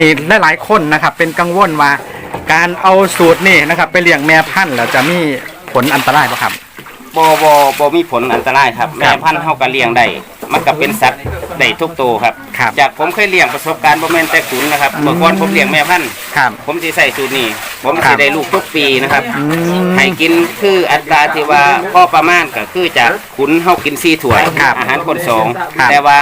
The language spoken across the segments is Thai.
นี่หลายๆคนนะครับ เป็นกังวลว่าการเอาสูตรนี่นะครับ ไปเลี้ยงแม่พันธุ์แล้วจะมีผลอันตรายป่ะครับ บอบอบมีผลอันตรายครับ แม่พันธุ์เฮาก็เลี้ยงได้ มันก็เป็นสัตว์ ได้ทุกตัวครับ ครับจากผมเคยเลี้ยงประสบการณ์บ่แม่นแต่ขุนนะครับเมื่อก่อนผมเลี้ยงแม่พันธุ์ครับ ผมสิใส่สูตรนี้ ผมครัสิบ ได้ลูกทุกปีนะครับมให้กินคืออัตราที่ว่าพ่อประมาณก็คือจากขุนเฮากิน4ถ้วยครับอาหารคนสองครับแต่ว่า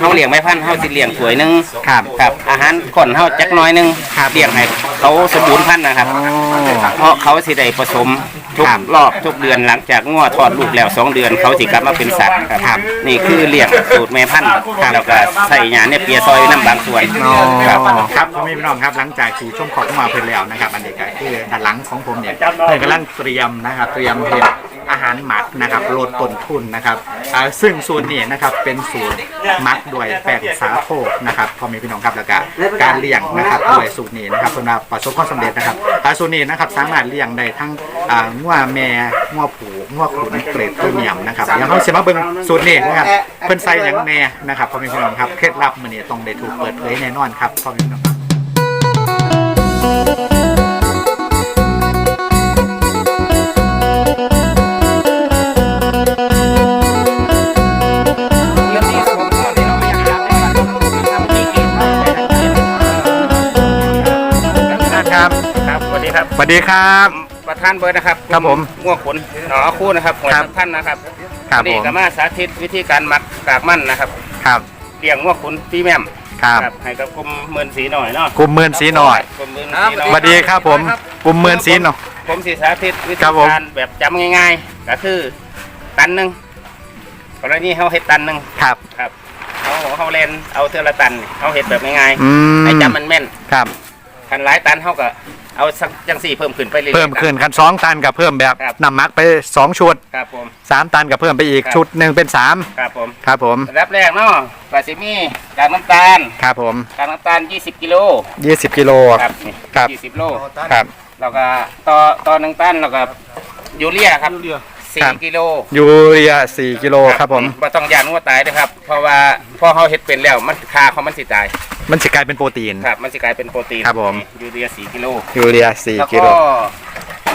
เฮาเลี้ยงแม่พันธุ์เฮาสิเลี้ยงถ้วยหนึงครับครับอาหารคนเฮาจักหน้อยหนึงครับ เลี้ยงให้เขาสมบูรณ์พันธุ์นะครับ อ๋อ เพราะเขาสิได้ผสม ทุกครับรอบทุกเดือนหลังจากง้อทอดลูกแล้วสองเดือนเขาสิกลับมาเป็นสัตว์ครับครับ นี่คือเลี้ยงสูตรแม่พันธุ์แล้วก็ใส่หยาเนี่ยเปียซอยน้ำบางส่วนอ๋อครับครับพ่อแม่พี่น้องครับหลังจากที่ชมของมาเพิ่นแล้วนะครับอันนี้ก็คือด้านหลังของผมเนี่ยเพิ่นกำลังเตรียมนะครับเตรียมเฮ็ด อาหารหมักนะครับลดต้นทุนนะครับอ่าซึ่งสูตรนี้นะครับเป็นสูตรหมักด้วยแป้งสาโทนะครับพอแม่พี่น้องครับแล้วก็การเลี้ยงนะครับด้วยสูตรนี้นะครับเพิ่นว่าประสบความสำเร็จนะครับอ่าสูตรนี้นะครับสามารถเลี้ยงได้ทั้งอ่างัวแม่งัวผูงัวขุนเกรดพรีเมียมนะครับเดี๋ยวเราสิมาเบิ่งสูตรนี้นะครับเพิ่นใส่หยังแน่นะครับพอแม่พี่น้องครับเคล็ดลับมื้อนี้ต้องได้ถูกเปิดเผยแน่นอนครับพอแม่พี่น้องครับ ครับ ครับสวัสดีครับ สวัสดีครับ ประธานเบิร์ดนะครับครับผมง่วงขนหนอคู่นะครับหัวครับท่านนะครับครับนี่ผมก็มาสาธิตวิธีการหมักกากมันนะครับ ครับเลี้ยงง่วงขนพี่แม่มครับให้กับกลุ่มเมินสีหน่อยเนาะกลุ่มเมือนสีหน่อยกลุ่มเมินสีหน่อยสวัสดีครับผมกลุ่มเมือนสีหน่อยผมสีสาธิตวิคธีรับผมการแบบจำง่าย ๆ ก็คือตันหนึ่งกรณีเขาเห็ดตันหนึ่งครับครับเขาเขาเล่นเอาเทือละตันเขาเห็ดแบบง่ายอืมๆให้จำมันแม่นครับ คันหลายตันเขาก็เอาสักจังสี่เพิ่มขึ้นไปเรื่อยๆ เพิ่มขึ้นคันสองตันกับเพิ่มแบบครับ นำมักไปสองชุดครับผม สามตันกับเพิ่มไปอีกครับ ชุดหนึ่งเป็นสามครับผมครับผมอันดับแรกเนาะกาซิมีกากน้ำตาลครับผมกากน้ำตาล 20กิโลยี่สิบกิโล ครับนี่ครับ 20โลครับ แล้วก็ต่อต่อหนึ่งตันแล้วก็ยูเรียครับครับ 4กิโลยูเรียสี่กิโลครับผมบ่ต้องยานว่าตายนะครับ เพราะว่าพอเขาเฮ็ดเป็นแล้วมันคาเขามันสิตาย มันจะกลายเป็นโปรตีนครับ มันสิกลายเป็นโปรตีนครับผมยูเรีย4กิโลยูเรียสี่แล้วกิก็โล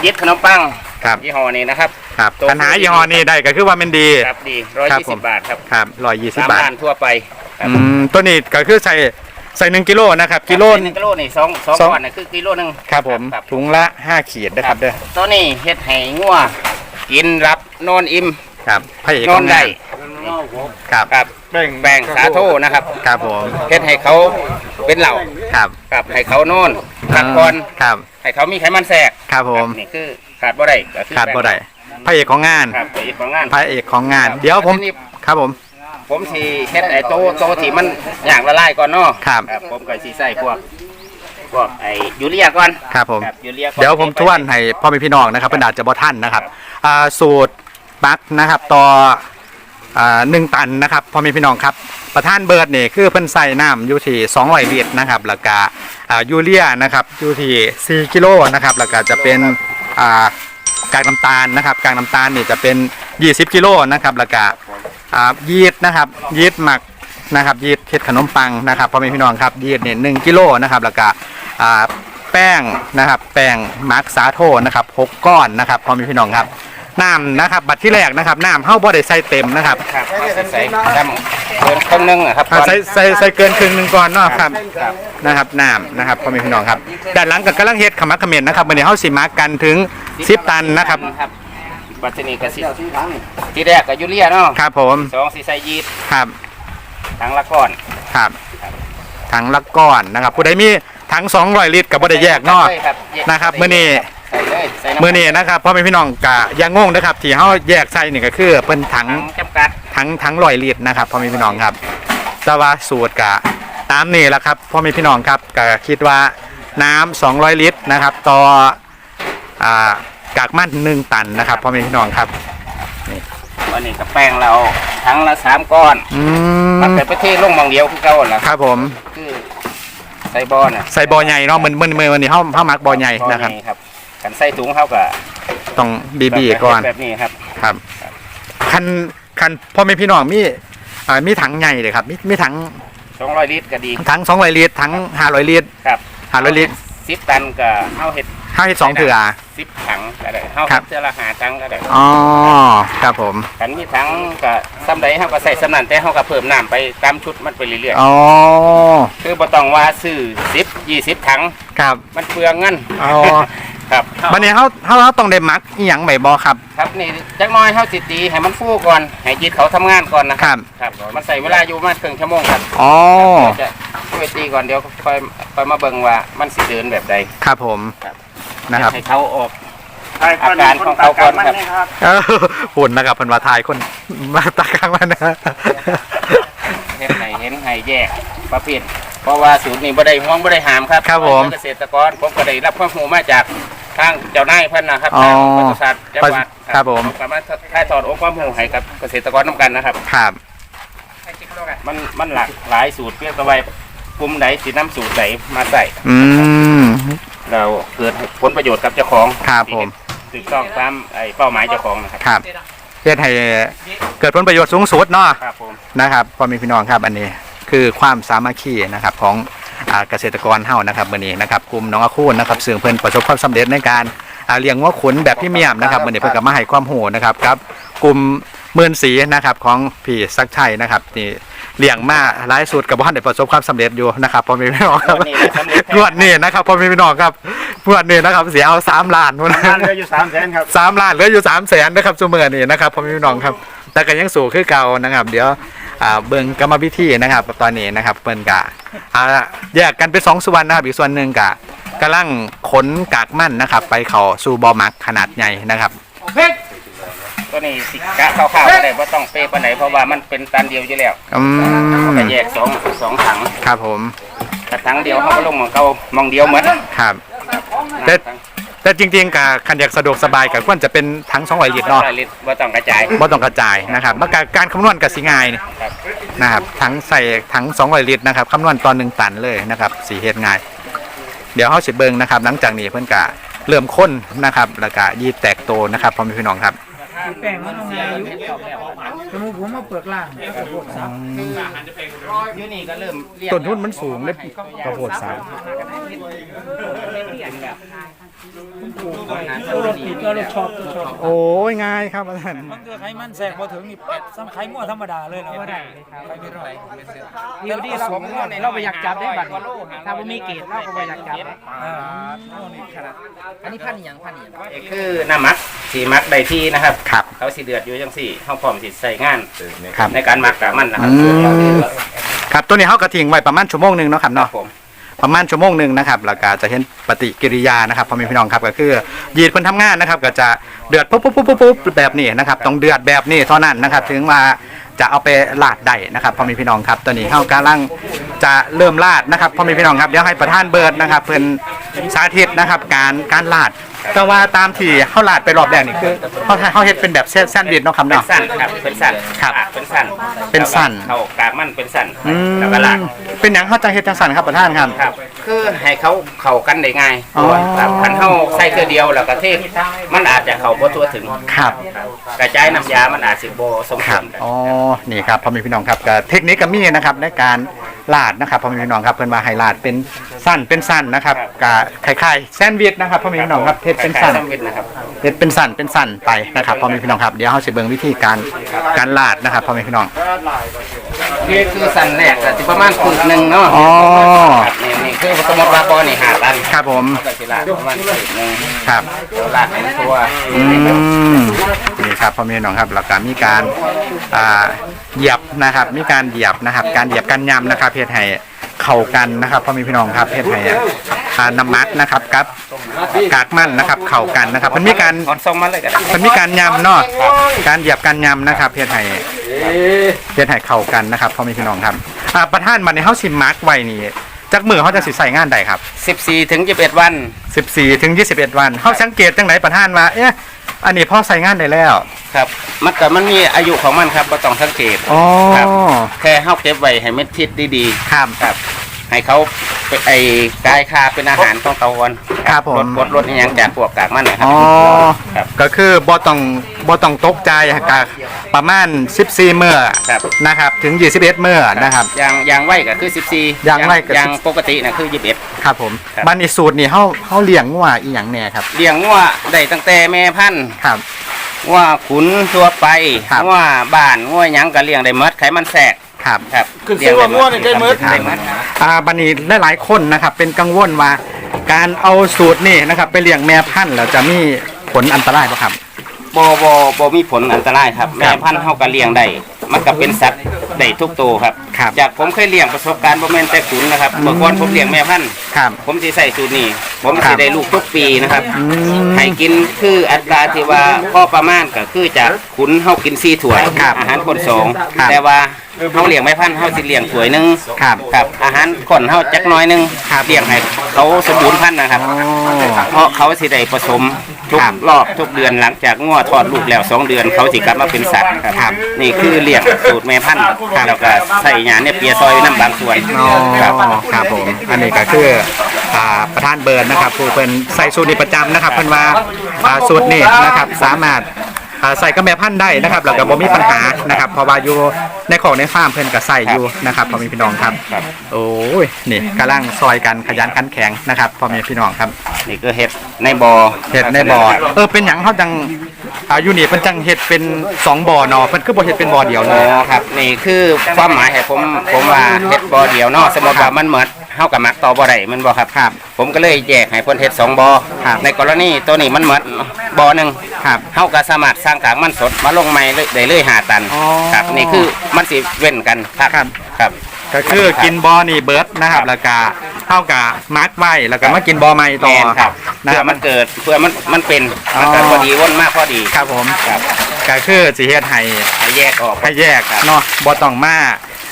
ยึดขนมปังครับยี่ห้อนี้นะครับครับตัวปัญหายี่ห้อนี้ได้ก็คือว่ามันดีครับดีครับผม120บาทครับครับร้อยยี่สิบตามบาทร้านทั่วไปครับอืมตัวนี้ก็คือใส่ใส่หนึ่งกิโลนะครับกิโลหนึ่งกิโลนี่สองสองสองก้อนนี่คือกิโลหนึงครับผมครับถุงละห้าขีดนะครับเด้อตัวนี้เฮ็ดให้งัว กินรับนอนอิ่มครับพระเอกนขออนงได้งานครับครับแบ่งสาโทนะครับครับผมเฮ็ดให้เขาเป็นเหล่าครับครับให้เขานอนพักผ่อนครับให้เขามีไขมันแทรกครับผมนี่คือขาดบ่ได้ก็คือขาดบ่ได้พระเอกของงานครับตัวอีกของงาน พระเอกของงานครับเดี๋ยวผมทีนี้ครับผม ผมสิเฮ็ดไอ้โตโตที่มันอย่างละลายก่อนเนาะครับ ผมก็สิใส่พวก พวกไอ้ยูเรียก่อนครับผมครับยูเรียก่อนเดี๋ยวผมทวนให้พ่อแม่พี่น้องนะครับเป็นอาจจะบ่ท่านนะครับอ่าสูตรปักนะครับต่ออ่าหนึ่งตันนะครับพ่อแม่พี่น้องครับ ประธานเบิร์ดนี่คือเพิ่นใส่น้ำอยู่ที่200ลิตรนะครับแล้วก็อ่ายูเรียนะครับอยู่ที่4กิโลนะครับแล้วก็จะเป็นอ่ากากน้ำตาลนะครับกากน้ำตาลนี่จะเป็น 20กิโลนะครับแล้วก็อ่ายีสต์นะครับยีสต์หมักนะครับยีสต์เฮ็ดขนมปังนะครับพ่อแม่พี่น้องครับยีสต์นี่หนึ่งกิโลนะครับแล้วก็อ่า แป้งนะครับแป้งมาร์กสาโทนะครับหกก้อนนะครับพอมีพี่น้องครับน้ำนะครับ บัตรที่แรกนะครับน้ำเฮ้าบ่ได้ใส่เต็มนะครับครับเอาใส่ใส่ดำเกินครึ่งหนึงอะครับอ่าก่อนใส่ใส่ใส่เกินครึ่งหนึ่งก่อนเนาะครับครับนะครับน้ำนะครับพอมีพี่น้องครับด้านหลังก็กำลังเฮ็ดขมักเขม้นนะครับวันนี้เฮาสิมาร์กกันถึง10ตันนะครับครับบัตรนี้ก็สิที่แรกก็ยูเรียเนาะครับผมสองสิใส่ยีสต์ครับทั้งละก้อนครับถังละก้อนนะครับผู้ใดมี ถัง200ลิตรก็บ่ได้แยกเนาะใช่ครับแยกนะครับมื้อนี้ใส่เลยใส่ำมื้อนี้นะครับพ่อแม่พี่น้องกะอย่างงงนะครับที่เฮาแยกใส่นี่ก็คือเพิ่นถังถังจำกัดทั้งทั้งร้อยลิตรนะครับพ่อแม่พี่น้องครับ แต่ว่าสูตรกะตามนี่แหละครับพ่อแม่พี่น้องครับก็คิดว่าน้ำ200 ลิตรนะครับ ต่ออ่ากากมันหนึ่งตันนะครับพ่อแม่พี่น้องครับวันนี้ก็แป้งเราทั้งละสามก้อนอืมันมเป็นประเทศลงบางเดียวคือเก่าแหละครับผมคือ ใส่บอน่ะใส่บอใหญ่เนาะเหมือนเหมือนเหมือนวันนี้เฮาเฮามักบอใหญ่นะครับครับกันใส่ถุงเขาก็ต้องบีบีก่อนแบบนี้ครับครับคันคันพ่อแม่พี่น้องมีอ่ามีถังใหญ่เลยครับ มีมีถัง200ลิตรก็ดีทั้ง200ลิตรทั้ง500ลิตรครับ500ลิตร 10ตันก็เฮาเฮ็ดห้าเฮ็ดสองเถื่อ10ถังก็ได้เฮาครัเฮ็บ ดเทื่อละหาถังก็ได้อ๋อครับผมคันมีถังก็ซ้ำใดเฮาก็ใส่สำนั้นแต่เฮาก็เพิ่มน้ำไปตามชุดมันไปเรื่อยอ๋อๆคือบ่ต้องว่าซื้อ10 20ถัง ครับมันเปลืองเงิน อ๋อ ครับบัดนี้เฮาเฮาเฮาต้องได้หมักอีหยังไว้บ่ครับ ครับนี่จักหน้อยเฮาสิตีให้มันฟูก่อนให้ยีดเขาทำงานก่อนนะครับ ครับมันใส่เวลาอยู่ประมาณครึ่งชั่วโมงครับอ๋อเดี๋ยวจะช่วยตีก่อนเดี๋ยวค่อยค่อยมาเบิ่งว่ามันสิเดินแบบใดครับผมครับนะครับให้เขาออก อาการของเขาก่อนครับ เออหุ่นนะครับเพิ่นว่าทายคนมาตากลางมันนะ เห็นให้เห็นให้แยกประเภทเพราะว่าสูตรนี้บ่ได้ห่วงบ่ได้หามครับครับผม เกษตรกรผมก็ได้รับความรู้มาจาก ทางเจ้านายเพิ่นนะครับอ๋อทางปศุสัตว์จังหวัดครับผม สามารถถ่ายทอดองค์ความรู้ให้กับเกษตรกรนํกันนะครับ ครับมันมันหลากหลายสูตรเพียงแต่ว่ากลุ่มไหนสินำสูตรไหนมาใส่ อืม เราเกิดผลประโยชน์กับเจ้าของครับผม ถูกต้องตามไอ้เป้าหมายเจ้าของนะครับ ครับเฮ็ดให้เกิดผลประโยชน์สูงสุดเนาะครับผมนะครับพ่อแม่พี่น้องครับอันนี้คือความสามัคคีนะครับของ อ่าเกษตรกรเฮานะครับมื้อนี้นะครับกลุ่มน้องอาคูนนะครับซึ่งเพิ่นประสบความสำเร็จในการอ่าเลี้ยงงัวขุนแบบพรี่เมียมนะครับมื้อนี้เพิ่นก็มาให้ความรู้นะครับกับกลุ่มหมื่นสีนะครับของพี่ศักดิ์ชัยนะครับนี่เลี้ยงมาหลายสุดกับบ่ทันได้ประสบความสำเร็จอยู่นะครับพ่อแม่พี่น้องครับวันนี้ได้สำเร็จงวดนี้นะครับพ่อแม่พี่น้องครับงวดนี้นะครับเสียเอาสามล้านพุ่นนะงานเหลืออยู่สามแสนครับ สามล้านเหลืออยู่สามแสนนะครับชั่วโมงนี้นะครับพ่อแม่พี่น้องครับ แต่ก็ยังสูงคือเก่านะครับ เดี๋ยว อ่าเบิ่งกรรมวิธีนะครับ ตอนนี้นะครับเปิ้นกะอ่าแยกกันเป็นสองส่วนนะครับ อีกส่วนหนึ่งกะกำลังขนกากมันนะครับ ไปเข้าสู่บ่อหมักขนาดใหญ่นะครับตัวนี้สิกะคร่าวๆก็ได้ว่าต้องเป๊ะปานไหนเพราะว่ามันเป็นตันเดียวอยู่แล้วอืมก็แยกสองสองถังครับผมแต่ถังเดียวเขาก็ลงมองเก่ามองเดียวเหมือนครับแต่ แต่จริงๆกะคันอยากสะดวกสบายกับควรจะเป็นทั้งสองร้อยลิตรเนาะลิตรว่าต้องกระจาย บ่ต้องกระจายนะครับเมื่อการการคำนวณกับสิง่ายนี่ครับ นะครับทั้งใส่ทั้ง200ลิตรนะครับคำนวณตอนหนึ่งตันเลยนะครับสีเฮ็ดง่าย เดี๋ยวเฮาสิเบิ่งนะครับ หลังจากนี้เพิ่นก็เริ่มข้นนะครับ แล้วก็ยีแตกโตนะครับพ่อแม่พี่น้องครับ แป้งมันเอาไงอยู่สมมติผมมาเปลือกล่างข้าวโพดสับอยู่นี่ก็เริ่มเรียกต้นทุนมันสูงเลยข้าวโพดสามตัวรถติดตัวรถชอบตัวชอบโอ้ยง่ายครับอาจารย์มันคือไขมันแทรกพอถึงนี่ซ้ำไขมั่วธรรมดาเลยนะว่าได้ไขไม่ร้อยวิวดีเราเราไปอยากจับได้บัตรถ้าว่ามีเกตเราก็ไปอยากจับได้อันนี้พันอหย่างพันอหย่างนี่คือน้ำหมักสีมักได้ที่นะครับครับ เขาสีเดือดอยู่จังสี่เขาพร้อมสิใส่งานครับ ในการหมักกับมันนะครัอืบมครับตัวนี้เฮาก็ทิ้งไว้ประมาณชั่วโมงหนึงเนาะครับครัเนาะบผม ประมาณชั่วโมงหนึ่งนะครับแล้วก็จะเห็นปฏิกิริยานะครับพ่อแม่พี่น้องครับก็คือยีดเพิ่นทำงานนะครับ ก็จะเดือดปุ๊บปุ๊บปุ๊บปุ๊บปุ๊บแบบนี้นะครับต้องเดือดแบบนี้เท่านั้นนะครับ ถึงว่าจะเอาไปลาดได้นะครับพ่อแม่พี่น้องครับตอนนี้เฮากำลังจะเริ่มลาดนะครับพ่อแม่พี่น้องครับเดี๋ยวให้ประธานเบิร์ดนะครับเพิ่นสาธิตนะครับการการลาด ก็ว่าตามที่เฮาลาดไปรอบแรกนี่คือเฮาเฮาเฮ็ดเป็นแบบแซนด์วิชเนาะครับเป็นเนาะ สั้นครับเป็นสั้นครับอะเป็นสั้นเป็นสั้น เขากากมันเป็นสั้นอืมแล้วก็ลากเป็นหยังเฮาจังเฮ็ดจังซั่นครับประธานครับ ครับ คือให้เขาเข้ากันได้ง่ายอ๋อ ครับพันเท่าใส่เกลือเดียวแล้วก็เทมันอาจจะเข้าบ่ทั่วถึงครับ กระจายน้ำยามันอาจสิบ่สมคดุรับลกันอ๋อ นี่ครับพ่อแม่พี่น้องครับก็เทคนิคก็มีนะครับในการ ลาดนะครับพ่อแม่พี่น้องครับเพิ่นว่าให้ลาดเป็นสั้นเป็นสั้นนะครับก็คล้ายๆแซนด์วิชนะครับพ่อแม่พี่น้องครับเฮ็ดเป็นสั้นคล้ายๆแซนด์วิชนะครับเฮ็ดเป็นสั้นเป็นสั้นไปนะครับพ่อแม่พี่น้องครับเดี๋ยวเฮาสิเบิ่งวิธีการการลาดนะครับพ่อแม่พี่น้องนี่คือสั้นแรกก็สิประมาณคืบหนึงเนาะอ๋อ ครับนี่นี่ คือสมมติว่าบ่อนี่ห้าตันครับผมเขาก็สิลาดประมาณคืบหนึงครับ เดี๋ยวลาดให้มันทั่วอืมนี่ครับพ่อแม่พี่น้องครับแล้วก็มีการอ่าเหยียบนะครับ มีการเหยียบนะครับ การเหยียบการยำนะครับเฮ็ดให้เข้ากันนะครับพ่อแม่พี่น้องครับเฮ็ดให้อ่าน้ำมักนะครับกับกากมันนะครับ เข้ากันนะครับมันมีการถอนทรงมาเลยก็ได้มันมีการยำเนาะการเหยียบการยำนะครับเฮ็ดให้เฮ็ดให้เข้ากันนะครับพ่อแม่พี่น้องครับอ่าประธานบัดนี้เฮาสิมาร์กไว้นี่ จักมือเขาจะสิใส่งานใดครับ 14 ถึง 21 วัน 14ถึง21 วันเฮาสังเกตจังไหนประธานว่าเอ๊ะอันนี้พอใส่งานได้แล้ว ครับ มันก็มันมีอายุของมันครับบ่ต้องสังเกตอ๋อครับแค่เฮาเก็บไว้ให้เม็ดทิศดีๆ ครับ ครับ ให้เขาเป็นไอ้กายคาเป็นอาหารของเตาก่อนครับผม ลดลดลดอหย่างจากพวกกากมันนะครับอ๋อ ครับ ก็คือบ่ต้องบ่ต้องตกใจกะประมาณ 14 เมื่อครับ นะครับ ถึง 21 เมื่อนะครับ ยางยางไว้ก็คือ14ยางไว้ก็ ยางปกติน่ะคือ21 ครับผมครับบันนี้สูตรนี่เฮาเฮาเลี้ยงงัวอีหยังแน่ครับ เลี้ยงงัวได้ตั้งแต่แม่พันธุ์ครับ งัวขุนทั่วไปครับงัวบ้านงัวหยังก็เลี้ยงได้หมดไขมันแทรกครับครับคือซื้อว่างัวนี่ได้หมด ได้หมดอ่าบันนี้หลายๆคนนะครับ เป็นกังวลว่า การเอาสูตรนี่นะครับ ไปเลี้ยงแม่พันธุ์แล้วจะมีผลอันตรายป่ะครับ บ่บ่บ่มีผลอันตรายครับ แม่พันธุ์เฮาก็เลี้ยงได้มันก็เป็นสัตว์ ได้ทุกตัวครับ ครับจากผมเคยเลี้ยงประสบการณ์บ่แม่นแต่ขุนนะครับเมื่อก่อนผมเลี้ยงแม่พันธุ์ครับผมสิใส่สูตรนี้ ผมครัสิบ ได้ลูกทุกปีนะครับ อืม ให้กินคืออัตราที่ว่าพ่อประมาณก็คือจากขุนเฮากิน4ถ้วยครับอาหารคนสองครับแต่ว่าเฮาเลี้ยงแม่พันธุ์เฮาสิเลี้ยงถ้วยหนึงครับครับอาหารคนเฮาจักหน้อยหนึงครับเลี้ยงให้เขาสมบูรณ์พันธุ์นะครับ อ๋อ เพราะเขาสิได้ผสม ทุกครับรอบทุกเดือนหลังจากงัวทอดลูกแล้วสองเดือนเขาสิกลับมาเป็นสัตว์ครับครับนี่คือเลี้ยงสูตรแม่พันธุ์แล้วก็ใส่หยาเนี่ยเปียซอยน้ำบางส่วนอ๋อครับครับผม อันนี้ก็คืออ่าประธานเบิร์นนะครับผู้เป็นใส่สูตรนี้ประจำนะครับเพิ่นว่าอ่าสูตรนี้นะครับสามารถ อ่าใส่กระแม่พันธุ์ได้นะครับแล้วก็บ่มีปัญหานะครับเพราะว่าอยู่ในของในฟาร์มเพิ่นก็ใส่อยู่นะครับพ่อแม่พี่น้องครับ ครับ โอ้ยนี่กำลังซอยกันขยันขันแข็งนะครับพ่อแม่พี่น้องครับนี่คือเห็ดในบ่อเห็ดในบ่อเออเป็นหยังเขาจังอาอยู่นี่เพิ่นจังเห็ดเป็นสองบ่อเนาะเพิ่นคือบ่เห็ดเป็นบ่อเดียวเลอ๋อยครับ นี่คือความหมายให้ผมผมว่าเห็ดบ่อเดียวเนาะสมมติว่ามันเหมือนเฮากับมักต่อบ่ได้แมันบ่ครับ ครับ ผมก็เลยแยกให้เพิ่นเฮ็ดสองบ่อครับ ในกรณีตัวนี้มันเหมือนบ่อหนึง ครับเฮาก็สามารถสร้างกากมันสดมาลงใหม่เลยได้เลย5ตันอ๋อ ครับนี่คือมันสิเว้นกันครับครับ ครับ ก็คือกินบอนี่เบิร์ดนะครับแล้วก็เท่ากับมาร์กไว้แล้วก็มากินบอใหม่แมต่อนครับนะเพื่คอรับ มันเกิดเพื่อมันมันเป็นอ๋อ มันเกิดพอดีวนมากพอดีครับผมครับก็คือสิเฮ็ดให้ให้แยกออก ให้แยกครับ เนาะบ่ต้องมา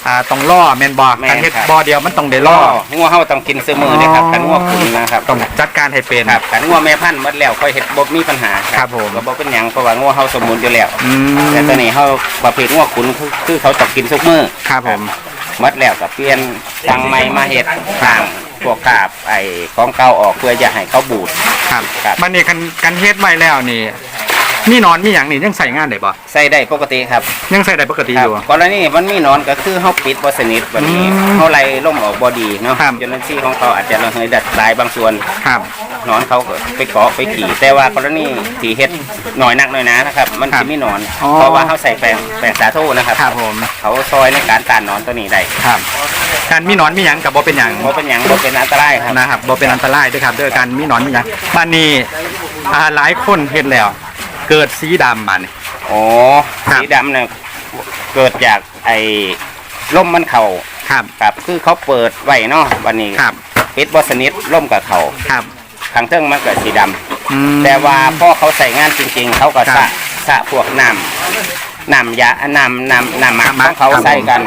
อ่าต้องล่อแม่นบ่แม่นการเฮ็ดครับบอเดียวมันต้องได้ล่ล่อองัวเฮาต้องกินซื้อมือเด้ครับกันงัวคุณนะครับต้องจัดการให้เป็น ครับกันงัวแม่พันธุ์หมดแล้วค่อยเฮ็ดบ่มีปัญหาครับผม ก็บ่เป็นหยังเพราะว่างัวเฮาสมบูรณ์อยู่แล้ว อืมแต่ตอนนี้เฮาประเภทงัวขุนคือคือเขาต้องกินทุกมื้อครับผม หมดแล้วก็เปลี่ยนสั่งใหม่มาเฮ็ดต่างพวกกาบไอ้ของเก่าออกเพื่อจะให้เขาบูด ครับครับ มันนี่กันกันเฮ็ดไว้แล้วนี่ มีหนอนมีหยังนี่ยังใส่งานได้บ่ใส่ได้ปกติครับยังใส่ได้ปกติครัอบยู่กรณีมันมีหนอนก็คือเฮาปิดบ่สนิทวันนี้อืมเฮาไล่ล่มออกบ่ดีเนาะครับ จนนั้นซี่ของเขาอาจจะระเหยดัดตายบางส่วนครับ หนอนเขาก็ไปเกาะไปขี่แต่ว่ากรณีที่เฮ็ดหน่อยนักหน่อยหนานะครับ มันครัสิบมีหนอน อ๋อ เพราะว่าเขาใส่แปรงแปรงสาโทนะครับครับผมเขาซอยในการต้านหนอนตัวนี้ได้ครับการมีหนอนมีหยังกับบ่เป็นหยังบ่เป็นหยังบ่เป็นอันตรายครับ นะครับบ่เป็นอันตรายด้วยครับด้วยการมีหนอนมีหยังบ้านนี้อ่าหลายคนเห็นแล้ว เกิดสีดำมานี่โอ้ครับ สีดำเนี่ยเกิดจากไอ้ล่มมันเข่าครับครับ คือเขาเปิดไว้เนาะวันนี้ครับปิดบ่สนิทล่มกับเขาครับข้างเทิงมันเกิดสีดำอืม แต่ว่าพอเขาใส่งานจริง ๆ เขาก็ครัสะบ สะพวกน้ำ น้ำยาน้ำน้ำน้ำหมักน้ำหมัขกองเขาครับใส่กัน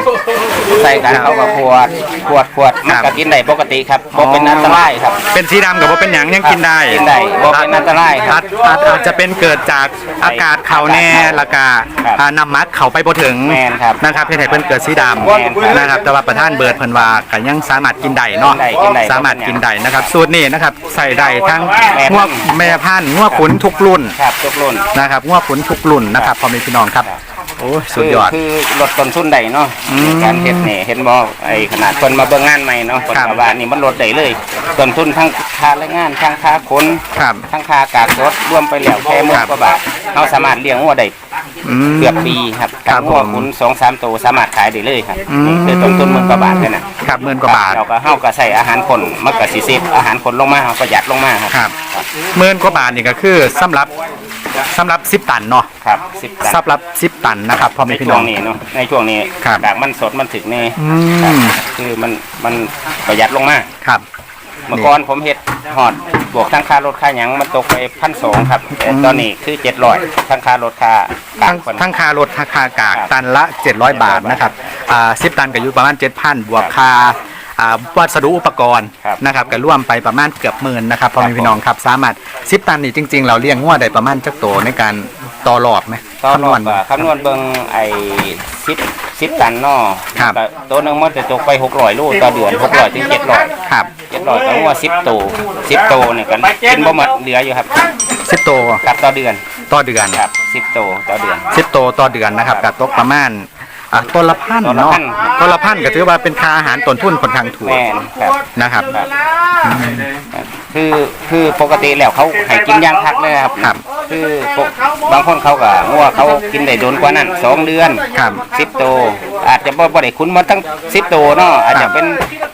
ใส่กันครับเขาก็ขวดขวดขวดมันครัก็บกินได้ปกติครับบ่เป็นอันตรายครับ เป็นสีดำกับบ่เป็นหยังยังกินได้กินได้บ่เป็นอันตรายครับอาจอาจอาจจะเป็นเกิดจากอากาศเขาแน่แล้วก็ครับอ่าน้ำมักเขาไปบ่ถึงแม่นครับนะครับเฮ็ดให้เพิ่นเกิดสีดแม่นครับำนะครับแต่ว่าประธานเบิร์ดเพิ่นว่าก็ยังสามารถกินได้เนาะกินได้กินได้สามารถกินได้นะครับ สูตรนี้นะครับใส่ได้ทั้งแม่งวพันธุ์แม่พันธุ์งวขุนทุกรุ่น ครับทุกรุ่น นะครับงวขุนทุกรุ่นนะครับพ่อแม่พี่น้องครับ ครับ โอ้ยสุดยอดคือคือลดต้นทุนได้เนาะอืมการเฮ็ดนี่เห็นบ่ไอ้ขนาดเพิ่นมาเบิ่งงานใหม่เนาะเพิ่นครับก็ว่านี่มันลดได้เลยต้นทุนทั้งค่าแรงงานทั้งค่าคนครับ ทั้งค่ากากรถรวมไปแล้วแค่หมื่นกว่าบาทเราสามารถเลี้ยงงัวได้อืม เกือบปีครับครับงัวผมคุณสองสามตัวสามารถขายได้เลยครับอืม นี่คือต้นทุนหมื่นกว่าบาทแค่นั้นครับหมื่นกว่าบาท เราก็เฮาก็ใส่อาหารคนมันก็สิเซฟอาหารคนลงมาเฮาประหยัดลงมาครับ ครับหมื่นกว่าบาทนี่ก็คือสำหรับ สำหรับ 10 ตันเนาะครับ10ตันสำหรับ 10 ตันนะครับพ่อในแม่พี่ช่น้วองง นี้เนาะในช่วงนี้ครับกากมันสดมันถึกนี่อืครับมคือมันมันประหยัดลงมาครับ เมื่อก่อนผมเฮ็ดฮอดบวกทั้งค่ารถค่าหยังมันตกไปพันสองครับแต่ตอนนี้คือ700ทั้งค่ารถค่าทั้งคน ทั้งค่ารถค่าค่ากากครับตันละ 700 บาทนะครับอ่า10 ตันก็อยู่ประมาณ 7,000 บวกค่า อ่าวัสดุอุปกรณ์ครับ นะครับก็ร่วมไปประมาณเกือบหมื่นนะครับพ่อแม่ครับพี่น้องครับสามารถ10ตันนี่จริง ๆ เราเลี้ยงงัวได้ประมาณจักโตในการต่อรอบไหมตอนคำนนววณณคำนวณเบิ่งไอ้สิบสิบตันเนาะครับ ก็ตัวหนึงมันจะตกไปหกร้อยโลต่อเดือนหกร้อยถึงเจ็ดร้อยครับเจ็ดร้อยก็ว่าสิบตัวสิบตัวเนี่ยกันกินบ่หมดเหลืออยู่ครับ10โตครับต่อเดือนต่อเดือน ครับสิบโตต่อเดือน สิบโตวต่อเดือนนะครับกับตกประมาณ อะต้นละพันต้นละเนาะพันต้นละพันก็ถือว่าเป็นค่าอาหารต้นทุนค่อนข้างถูกแม่นครับนะครับ คือคือปกติแล้วเขาให้กินยางพักเลยครับครับ คือปกบางคนเขาก็งัวเขากินได้โดนกว่านั้นสองเดือนครับสิบโตว อาจจะบ่บ่ได้คุ้นมาทั้งสิบโตวเนาะอาจจะเป็น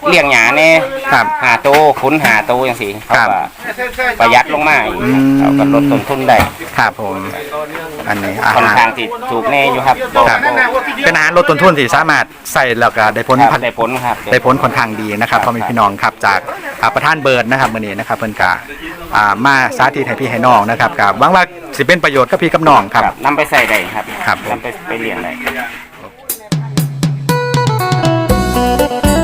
เลี้ยงหยาแน่ครับหาโตวคุ้นหาโตวอย่างสี่เขาครับ ก็ประหยัดลงมาอีกอืม เขาก็ลดต้นทุนได้ครับผม อันนี้อาค่อนหาร ข้างที่ถูกแน่อยู่ครับบ่ครับ บ่เป็นอาหารลดต้นทุนที่สามารถใส่แล้วก็ได้ผลครับได้ผลครับ ได้ผลค่อนข้างดีนะครับพ่อแม่พี่น้องครับจากอ่าประธานเบิร์ดนะครับวันนี้นะครับเพิ่นกาอ่ามาสาธิตให้พี่ให้น้องนะครับกับหวังว่าสิเป็นประโยชน์กับพี่กับน้องครับ ครับนำไปใส่ได้ครับครับนำไปไปเลี้ยงได้ Música